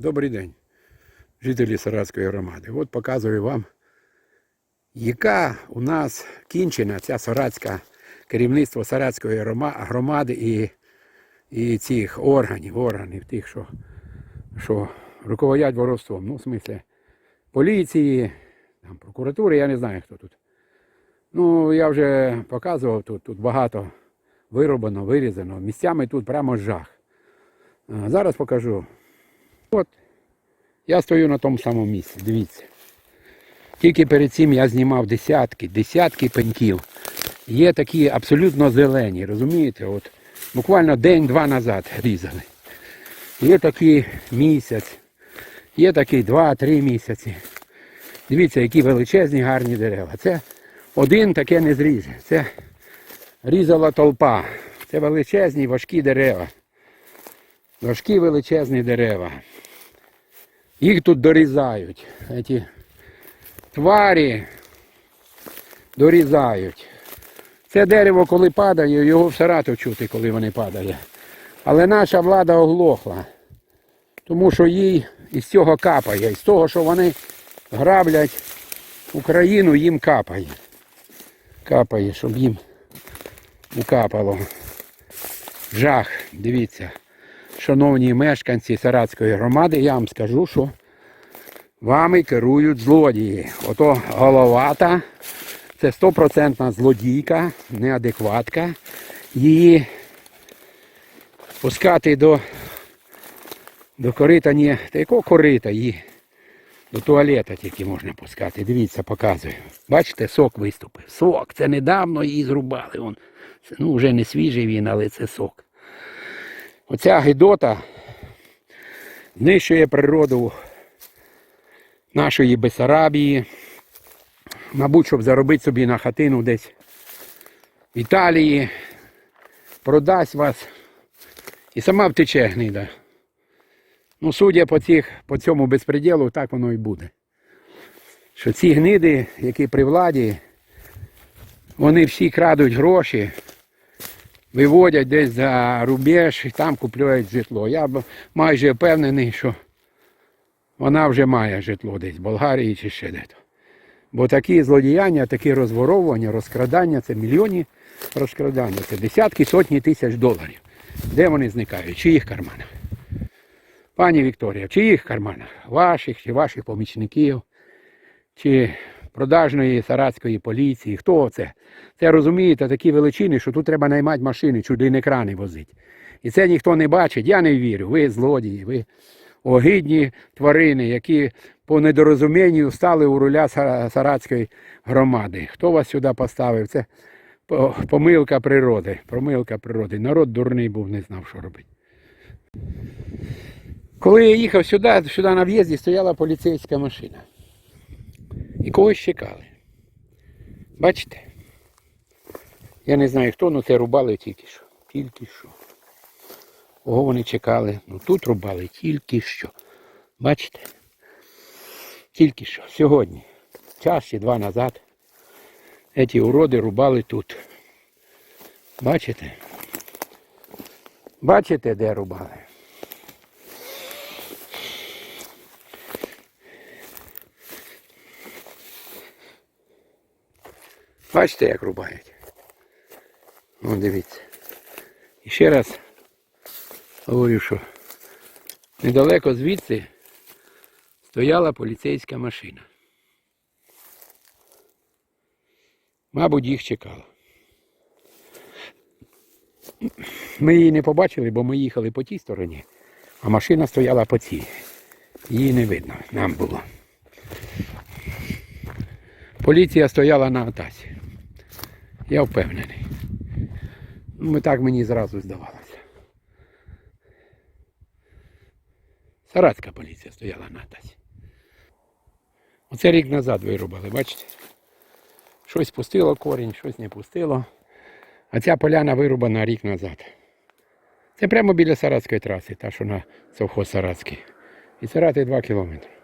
Добрий день, жителі Саратської громади. От показую вам, яка у нас кінчена ця саратська керівництво Саратської громади і, і цих органів, органів тих, що, що руководять воровством. Ну, в смислі, поліції, там, прокуратури, я не знаю, хто тут. Ну, я вже показував тут, тут багато вироблено, вирізано. Місцями тут прямо жах. Зараз покажу. От я стою на тому самому місці, дивіться. Тільки перед цим я знімав десятки, десятки пеньків. Є такі абсолютно зелені, розумієте? От буквально день-два назад різали. Є такий місяць, є такий два-три місяці. Дивіться, які величезні гарні дерева. Це один таке не зріже. Це різала толпа. Це величезні важкі дерева. Важкі величезні дерева. Їх тут дорізають. Ці тварі дорізають. Це дерево, коли падає, його в Саратов чути, коли вони падає. Але наша влада оглохла. Тому що їй із цього капає. Із того, що вони граблять Україну, їм капає. Капає, щоб їм не капало. Жах, дивіться. Шановні мешканці Саратської громади, я вам скажу, що вами керують злодії. Ото головата, це стопроцентна злодійка, неадекватка. Її пускати до, до корита, ні, та якого корита її? До туалета тільки можна пускати. Дивіться, показую. Бачите, сок виступив. Сок. Це недавно її зрубали. Он, це, ну, вже не свіжий він, але це сок. Оця гидота знищує природу нашої Бесарабії. Мабуть, щоб заробити собі на хатину десь в Італії, продасть вас і сама втече гнида. Ну, судя по, цих, по цьому безпреділу, так воно і буде. Що ці гниди, які при владі, вони всі крадуть гроші, виводять десь за рубеж і там купують житло. Я майже впевнений, що вона вже має житло десь в Болгарії чи ще де-то. Бо такі злодіяння, такі розворовування, розкрадання це мільйонні розкрадання, це десятки, сотні тисяч доларів. Де вони зникають? В чиїх карманах? Пані Вікторія, в чиїх карманах? Ваших чи ваших помічників, чи продажної саратської поліції? Хто це? Це розумієте, такі величини, що тут треба наймати машини, чудин крани возити. І це ніхто не бачить. Я не вірю. Ви злодії, ви огидні тварини, які по недорозумінню стали у руля Сара- Саратської громади. Хто вас сюди поставив? Це помилка природи. Помилка природи. Народ дурний був, не знав, що робити. Коли я їхав сюди, сюди на в'їзді стояла поліцейська машина. І когось чекали. Бачите? Я не знаю хто, але це рубали тільки що. Тільки що. Кого вони чекали? Ну тут рубали тільки що. Бачите? Тільки що. Сьогодні. Час чи два назад. Ці уроди рубали тут. Бачите? Бачите, де рубали? Бачите, як рубають. Ну, дивіться. І ще раз говорю, що недалеко звідси стояла поліцейська машина. Мабуть, їх чекала. Ми її не побачили, бо ми їхали по тій стороні, а машина стояла по цій. Її не видно, нам було. Поліція стояла на атасі. Я впевнений. Ну, так мені зразу здавалося. Саратська поліція стояла на атасі. Оце рік назад вирубали, бачите? Щось пустило корінь, щось не пустило. А ця поляна вирубана рік назад. Це прямо біля Саратської траси, та що на совхоз Саратський. І Сарати 2 кілометри.